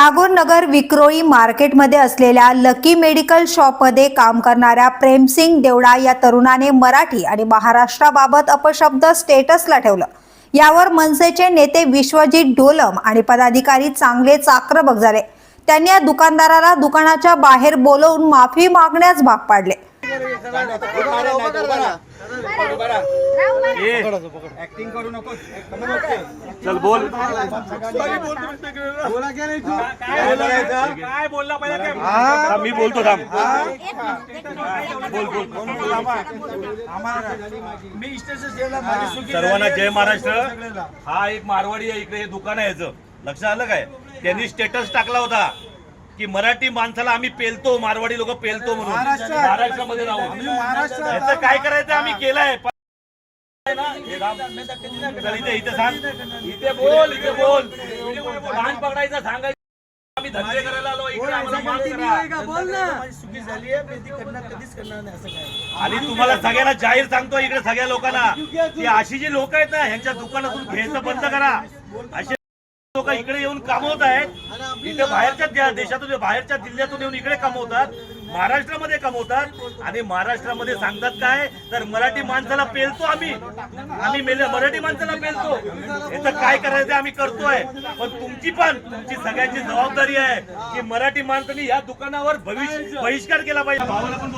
टागोर नगर विक्रोळी मार्केटमध्ये असलेल्या lucky medical शॉपमध्ये काम करणाऱ्या प्रेमसिंग देवडा या तरुणाने मराठी आणि महाराष्ट्राबाबत अपशब्द स्टेटसला ठेवलं. यावर मनसेचे नेते विश्वजित डोलम आणि पदाधिकारी चांगले चाक्रबक झाले. त्यांनी या दुकानदाराला दुकानाच्या बाहेर बोलवून माफी मागण्यास भाग पाडले. ऍक्टिंग करू नको चल बोल. काय बोलला पाहिजे मी बोलतो थांब. बोल बोल. मी सर्वांना. जय महाराष्ट्र. हा एक मारवाडी आहे इकडे हे दुकान आहे याचं. लक्षात आलं काय? त्यांनी स्टेटस टाकला होता. की मराठी माणसाला आम्ही पेलतो मारवाडी लोक पेलतो म्हणून. महाराष्ट्रामध्ये राहून याचं काय करायचं? आम्ही केलंय. हे इथे इथे सांग. इथे बोल इथे बोल. मान पकडायचं सांगायचं. आम्ही धंदे करायला आलो इकडे आम्हाला मान करा. माझी चुकी झाली आहे मी ती करणार कधीच करणार नाही असं काय? आणि तुम्हाला सगळ्यांना जाहीर सांगतो इकडे सगळ्या लोकांना की अशी जी लोक आहेत ना ह्यांच्या दुकानातून घ्यायचं बंद करा. असे लोक इकडे येऊन कमवत आहेत. इथे बाहेरच्या देशातून बाहेरच्या जिल्ह्यातून येऊन इकडे कमवतात महाराष्ट्रामध्ये कमवतात. आणि महाराष्ट्रामध्ये सांगतात काय? तर मराठी माणसाला पेलतो आम्ही. आम्ही मराठी माणसाला पेलतो. याचं काय करायचं आम्ही करतोय. पण तुमची पण तुमची सगळ्यांची जबाबदारी आहे की मराठी माणसाने या दुकानावर भविष्य बहिष्कार केला पाहिजे.